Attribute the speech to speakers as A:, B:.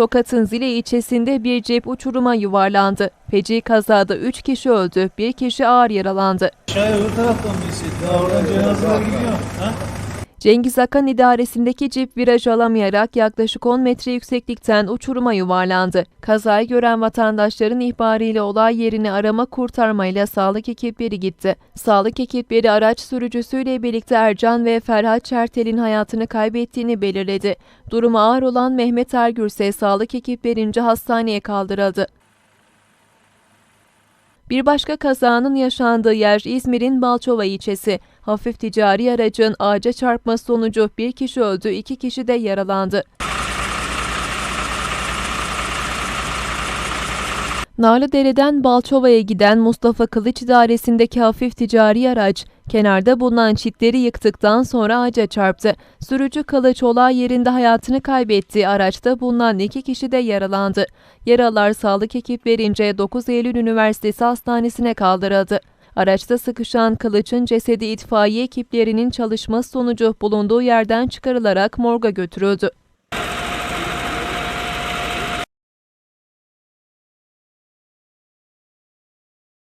A: Tokat'ın Zile ilçesinde bir cep uçuruma yuvarlandı. Feci kazada 3 kişi öldü, 1 kişi ağır yaralandı.
B: Aşağıya öbür taraftan mı? Daha oradan cenazeler gidiyor. Ha?
A: Cengiz Akan idaresindeki cip viraj alamayarak yaklaşık 10 metre yükseklikten uçuruma yuvarlandı. Kazayı gören vatandaşların ihbarıyla olay yerine arama kurtarmayla sağlık ekipleri gitti. Sağlık ekipleri araç sürücüsüyle birlikte Ercan ve Ferhat Çertel'in hayatını kaybettiğini belirledi. Durumu ağır olan Mehmet Ergür ise sağlık ekiplerince hastaneye kaldırıldı. Bir başka kazanın yaşandığı yer İzmir'in Balçova ilçesi. Hafif ticari aracın ağaca çarpması sonucu bir kişi öldü, iki kişi de yaralandı. Narlıdere'den Balçova'ya giden Mustafa Kılıç idaresindeki hafif ticari araç, kenarda bulunan çitleri yıktıktan sonra ağaca çarptı. Sürücü Kılıç olay yerinde hayatını kaybetti. Araçta bulunan iki kişi de yaralandı. Yaralılar sağlık ekiplerince 9 Eylül Üniversitesi Hastanesi'ne kaldırıldı. Araçta sıkışan Kılıç'ın cesedi itfaiye ekiplerinin çalışması sonucu bulunduğu yerden çıkarılarak morga götürüldü.